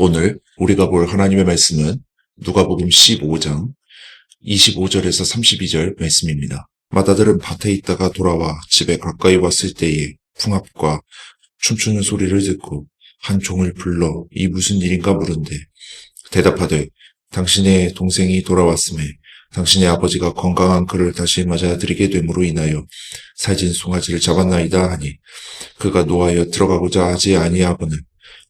오늘 우리가 볼 하나님의 말씀은 누가복음 15장 25절에서 32절 말씀입니다. 마다들은 밭에 있다가 돌아와 집에 가까이 왔을 때에 풍압과 춤추는 소리를 듣고 한 종을 불러 이 무슨 일인가 물은데 대답하되 당신의 동생이 돌아왔음에 당신의 아버지가 건강한 그를 다시 맞아들이게 됨으로 인하여 살진 송아지를 잡았나이다 하니 그가 노하여 들어가고자 하지 아니하거늘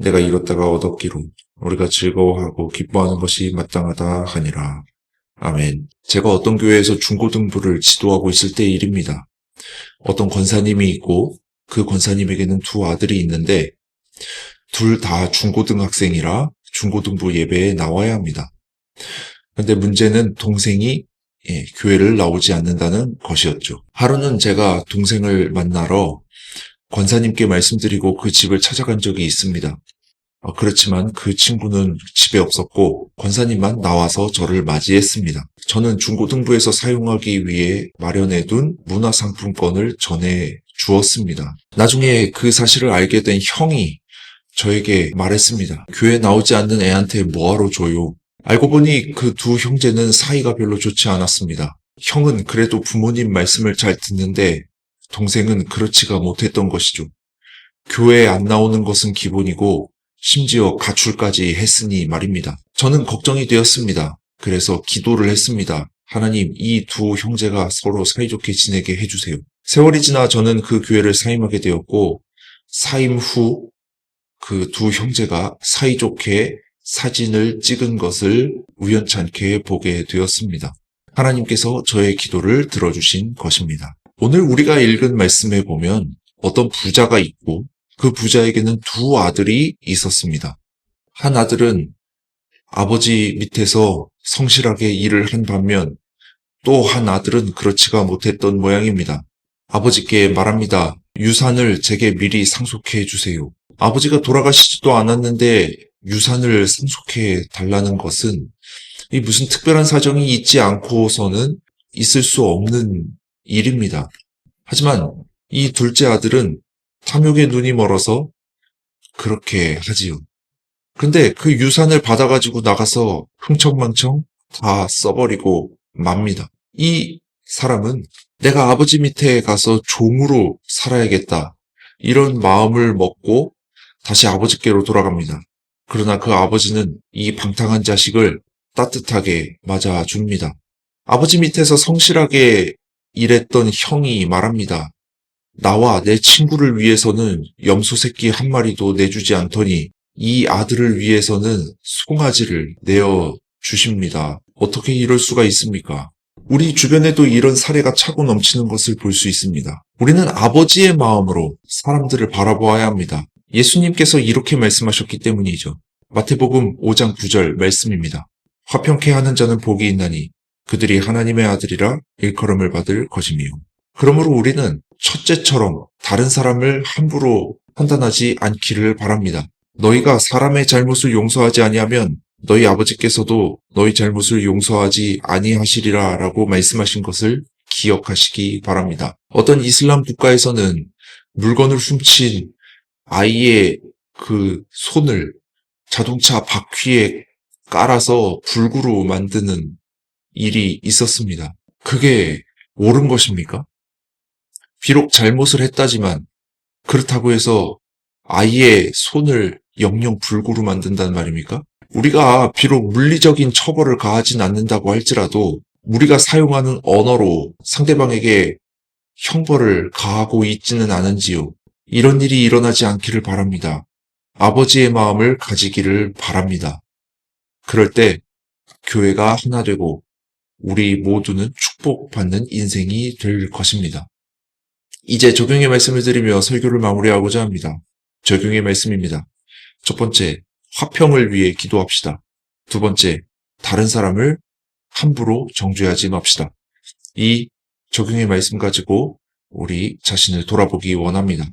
내가 잃었다가 얻었기로 우리가 즐거워하고 기뻐하는 것이 마땅하다 하니라. 아멘. 제가 어떤 교회에서 중고등부를 지도하고 있을 때의 일입니다. 어떤 권사님이 있고 그 권사님에게는 두 아들이 있는데 둘 다 중고등학생이라 중고등부 예배에 나와야 합니다. 근데 문제는 동생이 예, 교회를 나오지 않는다는 것이었죠. 하루는 제가 동생을 만나러 권사님께 말씀드리고 그 집을 찾아간 적이 있습니다. 어, 그렇지만 그 친구는 집에 없었고 권사님만 나와서 저를 맞이했습니다. 저는 중고등부에서 사용하기 위해 마련해둔 문화상품권을 전해 주었습니다. 나중에 그 사실을 알게 된 형이 저에게 말했습니다. 교회 나오지 않는 애한테 뭐하러 줘요? 알고 보니 그 두 형제는 사이가 별로 좋지 않았습니다. 형은 그래도 부모님 말씀을 잘 듣는데 동생은 그렇지가 못했던 것이죠. 교회에 안 나오는 것은 기본이고 심지어 가출까지 했으니 말입니다. 저는 걱정이 되었습니다. 그래서 기도를 했습니다. 하나님, 이 두 형제가 서로 사이좋게 지내게 해주세요. 세월이 지나 저는 그 교회를 사임하게 되었고, 사임 후 그 두 형제가 사이좋게 사진을 찍은 것을 우연찮게 보게 되었습니다. 하나님께서 저의 기도를 들어주신 것입니다. 오늘 우리가 읽은 말씀에 보면 어떤 부자가 있고 그 부자에게는 두 아들이 있었습니다. 한 아들은 아버지 밑에서 성실하게 일을 한 반면 또 한 아들은 그렇지가 못했던 모양입니다. 아버지께 말합니다. 유산을 제게 미리 상속해 주세요. 아버지가 돌아가시지도 않았는데 유산을 상속해 달라는 것은 이 무슨 특별한 사정이 있지 않고서는 있을 수 없는 일입니다. 하지만 이 둘째 아들은 탐욕에 눈이 멀어서 그렇게 하지요. 근데 그 유산을 받아가지고 나가서 흥청망청 다 써버리고 맙니다. 이 사람은 내가 아버지 밑에 가서 종으로 살아야겠다. 이런 마음을 먹고 다시 아버지께로 돌아갑니다. 그러나 그 아버지는 이 방탕한 자식을 따뜻하게 맞아줍니다. 아버지 밑에서 성실하게 일했던 형이 말합니다. 나와 내 친구를 위해서는 염소 새끼 한 마리도 내주지 않더니 이 아들을 위해서는 송아지를 내어 주십니다. 어떻게 이럴 수가 있습니까? 우리 주변에도 이런 사례가 차고 넘치는 것을 볼 수 있습니다. 우리는 아버지의 마음으로 사람들을 바라보아야 합니다. 예수님께서 이렇게 말씀하셨기 때문이죠. 마태복음 5장 9절 말씀입니다. 화평케 하는 자는 복이 있나니 그들이 하나님의 아들이라 일컬음을 받을 것이며. 그러므로 우리는 첫째처럼 다른 사람을 함부로 판단하지 않기를 바랍니다. 너희가 사람의 잘못을 용서하지 아니하면 너희 아버지께서도 너희 잘못을 용서하지 아니하시리라 라고 말씀하신 것을 기억하시기 바랍니다. 어떤 이슬람 국가에서는 물건을 훔친 아이의 그 손을 자동차 바퀴에 깔아서 불구로 만드는 일이 있었습니다. 그게 옳은 것입니까? 비록 잘못을 했다지만 그렇다고 해서 아이의 손을 영영 불구로 만든다는 말입니까? 우리가 비록 물리적인 처벌을 가하진 않는다고 할지라도 우리가 사용하는 언어로 상대방에게 형벌을 가하고 있지는 않은지요. 이런 일이 일어나지 않기를 바랍니다. 아버지의 마음을 가지기를 바랍니다. 그럴 때 교회가 하나 되고 우리 모두는 축복받는 인생이 될 것입니다. 이제 적용의 말씀을 드리며 설교를 마무리하고자 합니다. 적용의 말씀입니다. 첫 번째, 화평을 위해 기도합시다. 두 번째, 다른 사람을 함부로 정죄하지 맙시다. 이 적용의 말씀 가지고 우리 자신을 돌아보기 원합니다.